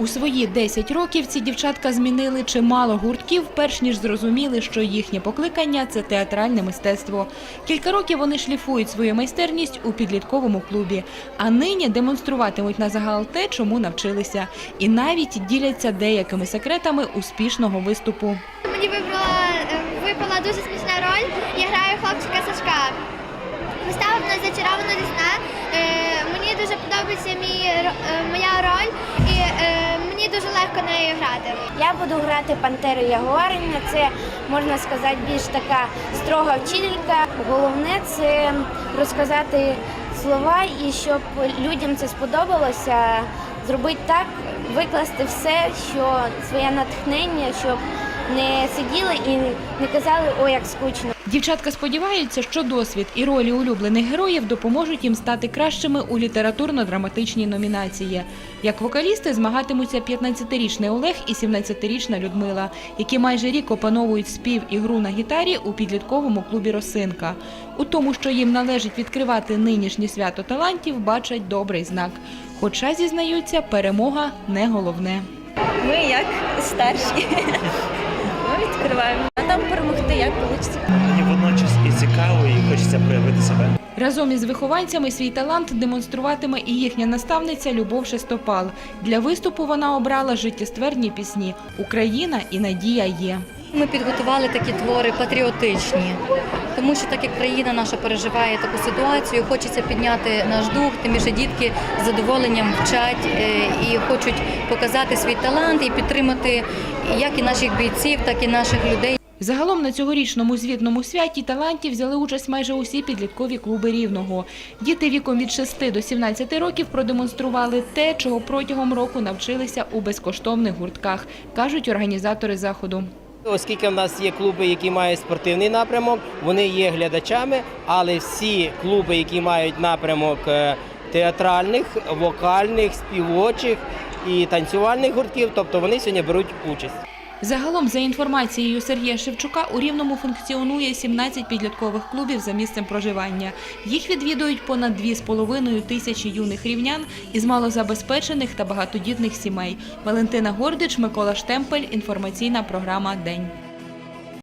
У свої 10 років ці дівчатка змінили чимало гуртків, перш ніж зрозуміли, що їхнє покликання це театральне мистецтво. Кілька років вони шліфують свою майстерність у підлітковому клубі, а нині демонструватимуть на загал те, чому навчилися, і навіть діляться деякими секретами успішного виступу. Мені е, випала дуже смішна роль. Я граю хлопчика Сашка. Вистава в нас зачарована різна. Е, Мені дуже подобається е, моя роль легко нею грати. Я буду грати Пантеру Ягуарівна. Це можна сказати більш така строга вчителька. Головне це розказати слова і щоб людям це сподобалося, зробити так, викласти все, що своє натхнення, щоб не сиділи і не казали, ой, як скучно. Дівчатка сподіваються, що досвід і ролі улюблених героїв допоможуть їм стати кращими у літературно-драматичній номінації. Як вокалісти змагатимуться 15-річний Олег і 17-річна Людмила, які майже рік опановують спів і гру на гітарі у підлітковому клубі Росинка. У тому, що їм належить відкривати нинішнє свято талантів, бачать добрий знак. Хоча зізнаються, перемога не головне. Ми як старші. Ми відкриваємо. А там перемогти як вийде. Мені водночас і цікаво, і хочеться проявити себе. Разом із вихованцями свій талант демонструватиме і їхня наставниця Любов Шестопал. Для виступу вона обрала життєстверні пісні Україна і Надія є. Ми підготували такі твори патріотичні, тому що так як країна наша переживає таку ситуацію, хочеться підняти наш дух, тим більше дітки з задоволенням вчать е, і хочуть показати свій талант і підтримати як і наших бійців, так і наших людей. Загалом на цьогорічному звітному святі талантів взяли участь майже усі підліткові клуби Рівного. Діти віком від 6 до 17 років продемонстрували те, чого протягом року навчилися у безкоштовних гуртках, кажуть організатори заходу. Оскільки в нас є клуби, які мають спортивний напрямок, вони є глядачами, але всі клуби, які мають напрямок е, театральних, вокальних, співочих і танцювальних гуртків, тобто вони сьогодні беруть участь. Загалом, за інформацією Сергія Шевчука, у Рівному функціонує 17 підліткових клубів за місцем проживання. Їх відвідують понад 2,5 тисячі юних рівнян із малозабезпечених та багатодітних сімей. Валентина Гордич, Микола Штемпель. Інформаційна програма День.